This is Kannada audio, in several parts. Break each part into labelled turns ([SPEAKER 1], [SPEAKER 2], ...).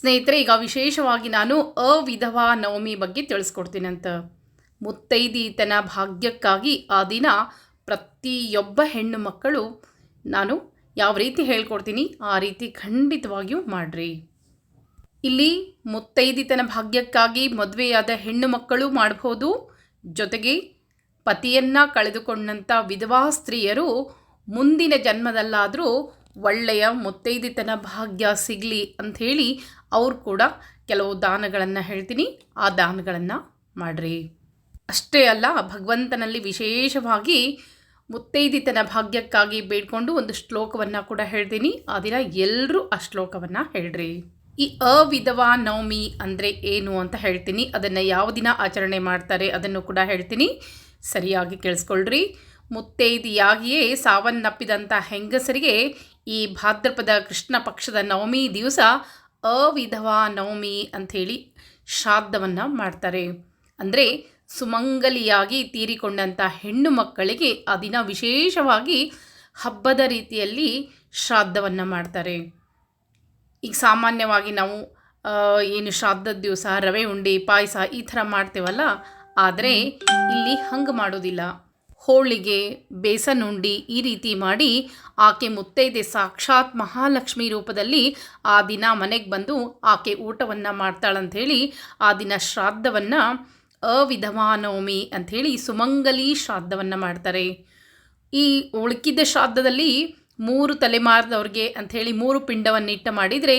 [SPEAKER 1] ಸ್ನೇಹಿತರೆ, ಈಗ ವಿಶೇಷವಾಗಿ ನಾನು ಅವಿಧವಾ ನವಮಿ ಬಗ್ಗೆ ತಿಳಿಸ್ಕೊಡ್ತೀನಿ ಅಂತ. ಮುತ್ತೈದೀತನ ಭಾಗ್ಯಕ್ಕಾಗಿ ಆ ದಿನ ಪ್ರತಿಯೊಬ್ಬ ಹೆಣ್ಣು ಮಕ್ಕಳು ನಾನು ಯಾವ ರೀತಿ ಹೇಳ್ಕೊಡ್ತೀನಿ, ಆ ರೀತಿ ಖಂಡಿತವಾಗಿಯೂ ಮಾಡಿರಿ. ಇಲ್ಲಿ ಮುತ್ತೈದಿತನ ಭಾಗ್ಯಕ್ಕಾಗಿ ಮದುವೆಯಾದ ಹೆಣ್ಣು ಮಕ್ಕಳು ಮಾಡಬಹುದು ಜೊತೆಗೆ ಪತಿಯನ್ನು ಕಳೆದುಕೊಂಡಂಥ ವಿಧವಾ ಸ್ತ್ರೀಯರು ಮುಂದಿನ ಜನ್ಮದಲ್ಲಾದರೂ ಒಳ್ಳೆಯ ಮುತ್ತೈದಿತನ ಭಾಗ್ಯ ಸಿಗಲಿ ಅಂಥೇಳಿ ಅವ್ರು ಕೂಡ ಕೆಲವು ದಾನಗಳನ್ನು ಹೇಳ್ತೀನಿ. ಆ ದಾನಗಳನ್ನು ಮಾಡಿರಿ. ಅಷ್ಟೇ ಅಲ್ಲ, ಭಗವಂತನಲ್ಲಿ ವಿಶೇಷವಾಗಿ ಮುತ್ತೈದಿತನ ಭಾಗ್ಯಕ್ಕಾಗಿ ಬೇಡ್ಕೊಂಡು ಒಂದು ಶ್ಲೋಕವನ್ನು ಕೂಡ ಹೇಳ್ತೀನಿ. ಆ ದಿನ ಎಲ್ಲರೂ ಆ ಶ್ಲೋಕವನ್ನು ಹೇಳ್ರಿ. ಈ ಅವಿಧವಾ ನವಮಿ ಅಂದರೆ ಏನು ಅಂತ ಹೇಳ್ತೀನಿ. ಅದನ್ನು ಯಾವ ದಿನ ಆಚರಣೆ ಮಾಡ್ತಾರೆ ಅದನ್ನು ಕೂಡ ಹೇಳ್ತೀನಿ. ಸರಿಯಾಗಿ ಕೇಳಿಸ್ಕೊಳ್ರಿ. ಮುತ್ತೈದಿಯಾಗಿಯೇ ಸಾವನ್ನಪ್ಪಿದಂಥ ಹೆಂಗಸರಿಗೆ ಈ ಭಾದ್ರಪದ ಕೃಷ್ಣ ಪಕ್ಷದ ನವಮಿ ದಿವಸ ಅವಿಧವಾ ನವಮಿ ಅಂಥೇಳಿ ಶ್ರಾದ್ದವನ್ನು ಮಾಡ್ತಾರೆ. ಅಂದರೆ ಸುಮಂಗಲಿಯಾಗಿ ತೀರಿಕೊಂಡಂಥ ಹೆಣ್ಣು ಮಕ್ಕಳಿಗೆ ಆ ದಿನ ವಿಶೇಷವಾಗಿ ಹಬ್ಬದ ರೀತಿಯಲ್ಲಿ ಶ್ರಾದ್ದವನ್ನು ಮಾಡ್ತಾರೆ. ಈಗ ಸಾಮಾನ್ಯವಾಗಿ ನಾವು ಏನು ಶ್ರಾದ್ದದ ದಿವಸ ರವೆ ಉಂಡೆ, ಪಾಯಸ ಈ ಥರ ಮಾಡ್ತೇವಲ್ಲ, ಆದರೆ ಇಲ್ಲಿ ಹಂಗೆ ಮಾಡೋದಿಲ್ಲ. ಹೋಳಿಗೆ ಬೇಸನ್ ಉಂಡಿ ಈ ರೀತಿ ಮಾಡಿ ಆಕೆ ಮುತ್ತೈದೆ ಸಾಕ್ಷಾತ್ ಮಹಾಲಕ್ಷ್ಮಿ ರೂಪದಲ್ಲಿ ಆ ದಿನ ಮನೆಗೆ ಬಂದು ಆಕೆ ಊಟವನ್ನು ಮಾಡ್ತಾಳಂಥೇಳಿ ಆ ದಿನ ಶ್ರಾದ್ದವನ್ನು ಅವಿಧವಾ ನವಮಿ ಅಂಥೇಳಿ ಸುಮಂಗಲಿ ಶ್ರಾದ್ದವನ್ನು ಮಾಡ್ತಾರೆ. ಈ ಉಳ್ಕಿದ ಶ್ರಾದ್ದದಲ್ಲಿ ಮೂರು ತಲೆಮಾರದವ್ರಿಗೆ ಅಂಥೇಳಿ ಮೂರು ಪಿಂಡವನ್ನಿಟ್ಟ ಮಾಡಿದರೆ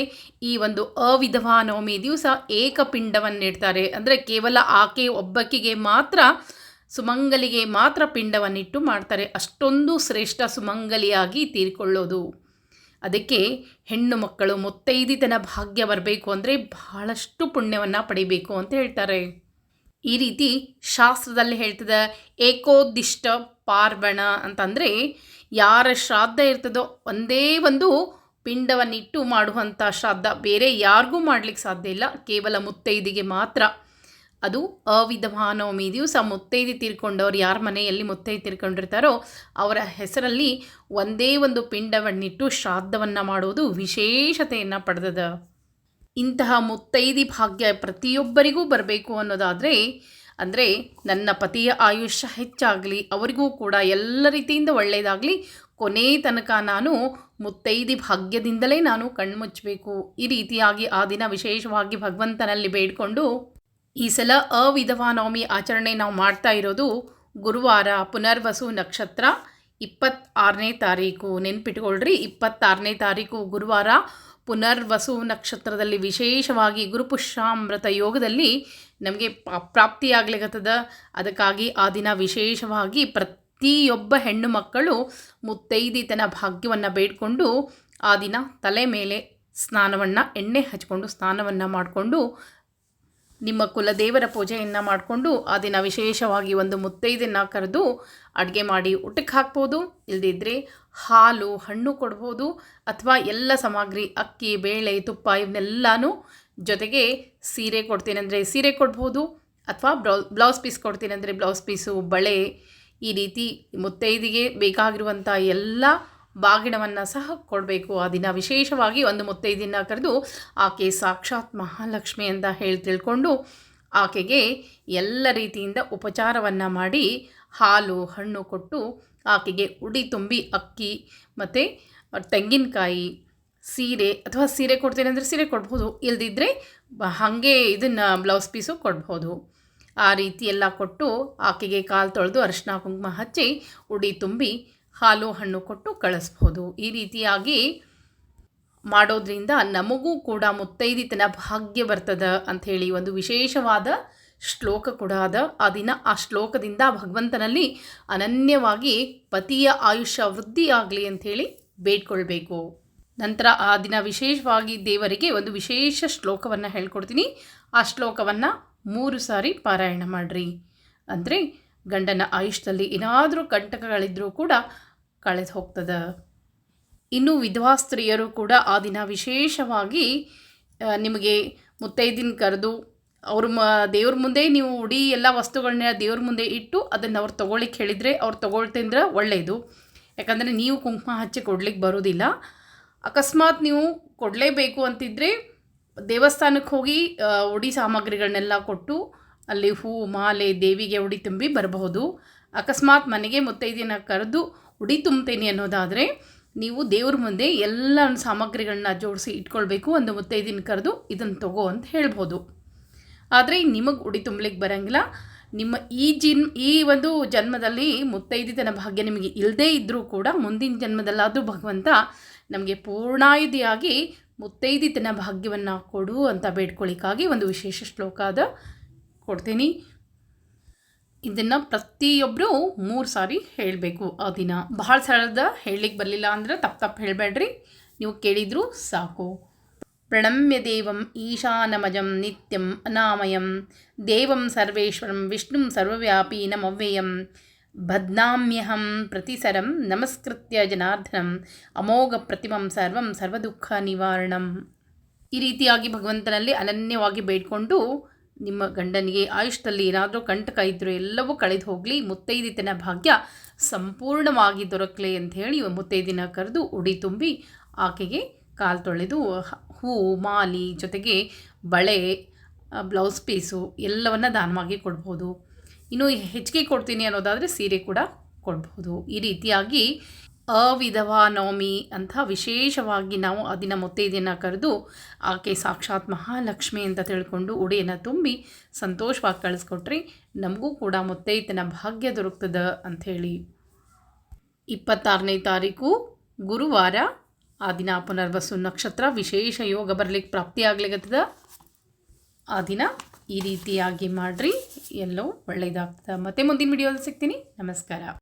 [SPEAKER 1] ಈ ಒಂದು ಅವಿಧವಾ ನವಮಿ ದಿವಸ ಏಕಪಿಂಡವನ್ನಿಡ್ತಾರೆ. ಅಂದರೆ ಕೇವಲ ಆಕೆ ಒಬ್ಬಕ್ಕಿಗೆ ಮಾತ್ರ ಸುಮಂಗಲಿಗೆ ಮಾತ್ರ ಪಿಂಡವನ್ನಿಟ್ಟು ಮಾಡ್ತಾರೆ. ಅಷ್ಟೊಂದು ಶ್ರೇಷ್ಠ ಸುಮಂಗಲಿಯಾಗಿ ತೀರಿಕೊಳ್ಳೋದು. ಅದಕ್ಕೆ ಹೆಣ್ಣು ಮಕ್ಕಳು ಮುತ್ತೈದಿತನ ಭಾಗ್ಯ ಬರಬೇಕು ಅಂದರೆ ಬಹಳಷ್ಟು ಪುಣ್ಯವನ್ನು ಪಡಿಬೇಕು ಅಂತ ಹೇಳ್ತಾರೆ. ಈ ರೀತಿ ಶಾಸ್ತ್ರದಲ್ಲಿ ಹೇಳ್ತದೆ, ಏಕೋದಿಷ್ಟ ಪಾರ್ವಣ ಅಂತಂದರೆ ಯಾರ ಶ್ರಾದ್ದ ಇರ್ತದೋ ಒಂದೇ ಒಂದು ಪಿಂಡವನ್ನಿಟ್ಟು ಮಾಡುವಂಥ ಶ್ರಾದ್ದ. ಬೇರೆ ಯಾರಿಗೂ ಮಾಡಲಿಕ್ಕೆ ಸಾಧ್ಯ ಇಲ್ಲ. ಕೇವಲ ಮುತ್ತೈದಿಗೆ ಮಾತ್ರ. ಅದು ಅವಿಧವಾ ಮೀ ದಿವಸ ಮುತ್ತೈದಿ ತೀರ್ಕೊಂಡವ್ರು ಯಾರ ಮನೆಯಲ್ಲಿ ಮುತ್ತೈದಿ ತೀರ್ಕೊಂಡಿರ್ತಾರೋ ಅವರ ಹೆಸರಲ್ಲಿ ಒಂದೇ ಒಂದು ಪಿಂಡವನ್ನಿಟ್ಟು ಶ್ರಾದ್ದವನ್ನು ಮಾಡುವುದು ವಿಶೇಷತೆಯನ್ನು ಪಡೆದದ. ಇಂತಹ ಮುತ್ತೈದಿ ಭಾಗ್ಯ ಪ್ರತಿಯೊಬ್ಬರಿಗೂ ಬರಬೇಕು ಅನ್ನೋದಾದರೆ, ಅಂದರೆ ನನ್ನ ಪತಿಯ ಆಯುಷ್ಯ ಹೆಚ್ಚಾಗಲಿ, ಅವರಿಗೂ ಕೂಡ ಎಲ್ಲ ರೀತಿಯಿಂದ ಒಳ್ಳೆಯದಾಗಲಿ ಕೊನೆ ತನಕ ನಾನು ಮುತ್ತೈದಿ ಭಾಗ್ಯದಿಂದಲೇ ನಾನು ಕಣ್ಮುಚ್ಚಬೇಕು ಈ ರೀತಿಯಾಗಿ ಆ ದಿನ ವಿಶೇಷವಾಗಿ ಭಗವಂತನಲ್ಲಿ ಬೇಡಿಕೊಂಡು ಈ ಸಲ ಅವಿಧವಾನವಮಿ ಆಚರಣೆ ನಾವು ಮಾಡ್ತಾ ಇರೋದು ಗುರುವಾರ ಪುನರ್ವಸು ನಕ್ಷತ್ರ ಇಪ್ಪತ್ತಾರನೇ ತಾರೀಕು. ನೆನ್ಪಿಟ್ಕೊಳ್ರಿ, ಇಪ್ಪತ್ತಾರನೇ ತಾರೀಕು ಗುರುವಾರ ಪುನರ್ವಸು ನಕ್ಷತ್ರದಲ್ಲಿ ವಿಶೇಷವಾಗಿ ಗುರುಪುಷ್ಯಾಮೃತ ಯೋಗದಲ್ಲಿ ನಮಗೆ ಪ್ರಾಪ್ತಿಯಾಗ್ಲಿಕ್ಕತ್ತದ ಅದಕ್ಕಾಗಿ ಆ ದಿನ ವಿಶೇಷವಾಗಿ ಪ್ರತಿಯೊಬ್ಬ ಹೆಣ್ಣು ಮಕ್ಕಳು ಮುತ್ತೈದಿತನ ಭಾಗ್ಯವನ್ನು ಬೇಡಿಕೊಂಡು ಆ ದಿನ ತಲೆ ಮೇಲೆ ಸ್ನಾನವನ್ನು, ಎಣ್ಣೆ ಹಚ್ಕೊಂಡು ಸ್ನಾನವನ್ನು ಮಾಡಿಕೊಂಡು ನಿಮ್ಮ ಕುಲದೇವರ ಪೂಜೆಯನ್ನು ಮಾಡಿಕೊಂಡು ಆ ದಿನ ವಿಶೇಷವಾಗಿ ಒಂದು ಮುತ್ತೈದನ್ನು ಕರೆದು ಅಡುಗೆ ಮಾಡಿ ಊಟಕ್ಕೆ ಹಾಕ್ಬೋದು. ಇಲ್ಲದಿದ್ದರೆ ಹಾಲು, ಹಣ್ಣು ಕೊಡ್ಬೋದು. ಅಥವಾ ಎಲ್ಲ ಸಾಮಗ್ರಿ, ಅಕ್ಕಿ, ಬೇಳೆ, ತುಪ್ಪ ಇವನ್ನೆಲ್ಲನೂ ಜೊತೆಗೆ ಸೀರೆ ಕೊಡ್ತೀನಂದರೆ ಸೀರೆ ಕೊಡ್ಬೋದು. ಅಥವಾ ಬ್ಲೌ, ಬ್ಲೌಸ್ ಪೀಸ್ ಕೊಡ್ತೀನಂದರೆ ಬ್ಲೌಸ್ ಪೀಸು, ಬಳೆ ಈ ರೀತಿ ಮುತ್ತೈದಿಗೆ ಬೇಕಾಗಿರುವಂಥ ಎಲ್ಲ ಬಾಗಿಣವನ್ನು ಸಹ ಕೊಡಬೇಕು. ಆ ದಿನ ವಿಶೇಷವಾಗಿ ಒಂದು ಮುತ್ತೈದಿನ ಕರೆದು ಆಕೆ ಸಾಕ್ಷಾತ್ ಮಹಾಲಕ್ಷ್ಮಿ ಅಂತ ಹೇಳಿ ತಿಳ್ಕೊಂಡು ಆಕೆಗೆ ಎಲ್ಲ ರೀತಿಯಿಂದ ಉಪಚಾರವನ್ನು ಮಾಡಿ ಹಾಲು, ಹಣ್ಣು ಕೊಟ್ಟು ಆಕೆಗೆ ಉಡಿ ತುಂಬಿ ಅಕ್ಕಿ ಮತ್ತು ತೆಂಗಿನಕಾಯಿ, ಸೀರೆ ಅಥವಾ ಸೀರೆ ಕೊಡ್ತೇನೆ ಅಂದರೆ ಸೀರೆ ಕೊಡ್ಬೋದು. ಇಲ್ದಿದ್ದರೆ ಬ- ಹಾಗೆ ಇದನ್ನು ಬ್ಲೌಸ್ ಪೀಸು ಕೊಡ್ಬೋದು. ಆ ರೀತಿ ಎಲ್ಲ ಕೊಟ್ಟು ಆಕೆಗೆ ಕಾಲು ತೊಳೆದು ಅರಿಶಿನ ಕುಂಕುಮ ಹಚ್ಚಿ ಉಡಿ ತುಂಬಿ ಹಾಲು ಹಣ್ಣು ಕೊಟ್ಟು ಕಳಿಸ್ಬೋದು. ಈ ರೀತಿಯಾಗಿ ಮಾಡೋದ್ರಿಂದ ನಮಗೂ ಕೂಡ ಮುತ್ತೈದಿತನ ಭಾಗ್ಯ ಬರ್ತದ ಅಂಥೇಳಿ ಒಂದು ವಿಶೇಷವಾದ ಶ್ಲೋಕ ಕೂಡ ಅದ. ಆ ದಿನ ಆ ಶ್ಲೋಕದಿಂದ ಭಗವಂತನಲ್ಲಿ ಅನನ್ಯವಾಗಿ ಪತಿಯ ಆಯುಷ್ಯ ವೃದ್ಧಿಯಾಗಲಿ ಅಂಥೇಳಿ ಬೇಡ್ಕೊಳ್ಬೇಕು. ನಂತರ ಆ ದಿನ ವಿಶೇಷವಾಗಿ ದೇವರಿಗೆ ಒಂದು ವಿಶೇಷ ಶ್ಲೋಕವನ್ನು ಹೇಳ್ಕೊಡ್ತೀನಿ. ಆ ಶ್ಲೋಕವನ್ನು ಮೂರು ಸಾರಿ ಪಾರಾಯಣ ಮಾಡಿರಿ. ಅಂದರೆ ಗಂಡನ ಆಯುಷ್ಯದಲ್ಲಿ ಏನಾದರೂ ಕಂಟಕಗಳಿದ್ರೂ ಕೂಡ ಕಳೆದು ಹೋಗ್ತದೆ. ಇನ್ನು ವಿಧವಾ ಸ್ತ್ರೀಯರು ಕೂಡ ಆ ದಿನ ವಿಶೇಷವಾಗಿ ನಿಮಗೆ ಮುತ್ತೈದಿನ ಕರೆದು ಅವ್ರ ಮ, ದೇವ್ರ ಮುಂದೆ ನೀವು ಉಡಿ ಎಲ್ಲ ವಸ್ತುಗಳನ್ನ ದೇವ್ರ ಮುಂದೆ ಇಟ್ಟು ಅದನ್ನು ಅವ್ರು ತೊಗೊಳಿಕ್ಕೆ ಹೇಳಿದರೆ ಅವ್ರು ತೊಗೊಳ್ತಿದ್ರೆ ಒಳ್ಳೆಯದು ಯಾಕಂದರೆ ನೀವು ಕುಂಕುಮ ಹಚ್ಚಿ ಕೊಡ್ಲಿಕ್ಕೆ ಬರೋದಿಲ್ಲ. ಅಕಸ್ಮಾತ್ ನೀವು ಕೊಡಲೇಬೇಕು ಅಂತಿದ್ದರೆ ದೇವಸ್ಥಾನಕ್ಕೆ ಹೋಗಿ ಉಡಿ ಸಾಮಗ್ರಿಗಳನ್ನೆಲ್ಲ ಕೊಟ್ಟು ಅಲ್ಲಿ ಹೂ, ಮಾಲೆ, ದೇವಿಗೆ ಉಡಿ ತುಂಬಿ ಬರಬಹುದು. ಅಕಸ್ಮಾತ್ ಮನೆಗೆ ಮುತ್ತೈದಿನ ಕರೆದು ಉಡಿ ತುಂಬ್ತೀನಿ ಅನ್ನೋದಾದರೆ ನೀವು ದೇವ್ರ ಮುಂದೆ ಎಲ್ಲ ಸಾಮಗ್ರಿಗಳನ್ನ ಜೋಡಿಸಿ ಇಟ್ಕೊಳ್ಬೇಕು ಒಂದು ಮುತ್ತೈದಿನ ಕರೆದು ಇದನ್ನು ತಗೋ ಅಂತ ಹೇಳ್ಬೋದು. ಆದರೆ ನಿಮಗೆ ಉಡಿ ತುಂಬಲಿಕ್ಕೆ ಬರೋಂಗಿಲ್ಲ. ನಿಮ್ಮ ಈ ಜಿನ್, ಈ ಒಂದು ಜನ್ಮದಲ್ಲಿ ಮುತ್ತೈದಿತನ ಭಾಗ್ಯ ನಿಮಗೆ ಇಲ್ಲದೇ ಇದ್ದರೂ ಕೂಡ ಮುಂದಿನ ಜನ್ಮದಲ್ಲಾದರೂ ಭಗವಂತ ನಮಗೆ ಪೂರ್ಣಾಯುಧಿಯಾಗಿ ಮುತ್ತೈದಿತನ ಭಾಗ್ಯವನ್ನು ಕೊಡು ಅಂತ ಬೇಡ್ಕೊಳ್ಳಿಕ್ಕಾಗಿ ಒಂದು ವಿಶೇಷ ಶ್ಲೋಕ ಅದ ಕೊಡ್ತೀನಿ. ಇದನ್ನು ಪ್ರತಿಯೊಬ್ಬರು ಮೂರು ಸಾರಿ ಹೇಳಬೇಕು ಆ ದಿನ. ಭಾಳ ಸರಳದ ಹೇಳಲಿಕ್ಕೆ ಬರಲಿಲ್ಲ ಅಂದರೆ ತಪ್ಪು ತಪ್ಪು ಹೇಳಬೇಡ್ರಿ ನೀವು ಕೇಳಿದರೂ ಸಾಕು. ಪ್ರಣಮ್ಯ ದೇವಂ ಈಶಾನಮಜಂ ನಿತ್ಯಂ ಅನಾಮಯಂ. ದೇವಂ ಸರ್ವೇಶ್ವರಂ ವಿಷ್ಣುಂ ಸರ್ವವ್ಯಾಪಿ ನಮವ್ಯಯಂ. ಬದ್ನಾಮ್ಯಹಂ ಪ್ರತಿಸರಂ ನಮಸ್ಕೃತ್ಯ ಜನಾರ್ದನಂ. ಅಮೋಘ ಪ್ರತಿಮಂ ಸರ್ವಂ ಸರ್ವದುಃಖ ನಿವಾರಣಂ. ಈ ರೀತಿಯಾಗಿ ಭಗವಂತನಲ್ಲಿ ಅನನ್ಯವಾಗಿ ಬೇಡ್ಕೊಂಡು ನಿಮ್ಮ ಗಂಡನಿಗೆ ಆಯುಷ್ಟಲ್ಲಿ ಏನಾದರೂ ಕಂಟಕ ಇದ್ದರೂ ಎಲ್ಲವೂ ಕಳೆದು ಹೋಗಲಿ, ಮುತ್ತೈದಿತನ ಭಾಗ್ಯ ಸಂಪೂರ್ಣವಾಗಿ ದೊರಕಲಿ ಅಂತ ಹೇಳಿ ಮುತ್ತೈದಿನ ಕರೆದು ಉಡಿ ತುಂಬಿ ಆಕೆಗೆ ಕಾಲು ತೊಳೆದು, ಹ- ಮಾಲಿ ಜೊತೆಗೆ ಬಳೆ ಬ್ಲೌಸ್ ಪೀಸು ಎಲ್ಲವನ್ನು ದಾನವಾಗಿ ಕೊಡ್ಬೋದು. ಇನ್ನು ಹೆಚ್ಚಿಗೆ ಕೊಡ್ತೀನಿ ಅನ್ನೋದಾದರೆ ಸೀರೆ ಕೂಡ ಕೊಡ್ಬೋದು. ಈ ರೀತಿಯಾಗಿ ಅವಿಧವಾ ನವಮಿ ಅಂತ ವಿಶೇಷವಾಗಿ ನಾವು ಆ ದಿನ ಮುತ್ತೈದೆಯನ್ನು ಕರೆದು ಆಕೆ ಸಾಕ್ಷಾತ್ ಮಹಾಲಕ್ಷ್ಮಿ ಅಂತ ತಿಳ್ಕೊಂಡು ಉಡೆಯನ್ನು ತುಂಬಿ ಸಂತೋಷವಾಗಿ ಕಳಿಸ್ಕೊಟ್ರಿ. ನಮಗೂ ಕೂಡ ಮುತ್ತೈದನ ಭಾಗ್ಯ ದೊರಕ್ತದ ಅಂಥೇಳಿ. ಇಪ್ಪತ್ತಾರನೇ ತಾರೀಕು ಗುರುವಾರ ಆ ದಿನ ಪುನರ್ವಸು ನಕ್ಷತ್ರ ವಿಶೇಷ ಯೋಗ ಬರಲಿಕ್ಕೆ ಪ್ರಾಪ್ತಿಯಾಗ್ಲಿಕ್ಕತ್ತದ ಆ ದಿನ ಈ ರೀತಿಯಾಗಿ ಮಾಡಿರಿ. ಎಲ್ಲವೂ ಒಳ್ಳೆಯದಾಗ್ತದೆ ಮತ್ತೆ ಮುಂದಿನ ವಿಡಿಯೋದಲ್ಲಿ ಸಿಗ್ತೀನಿ. ನಮಸ್ಕಾರ.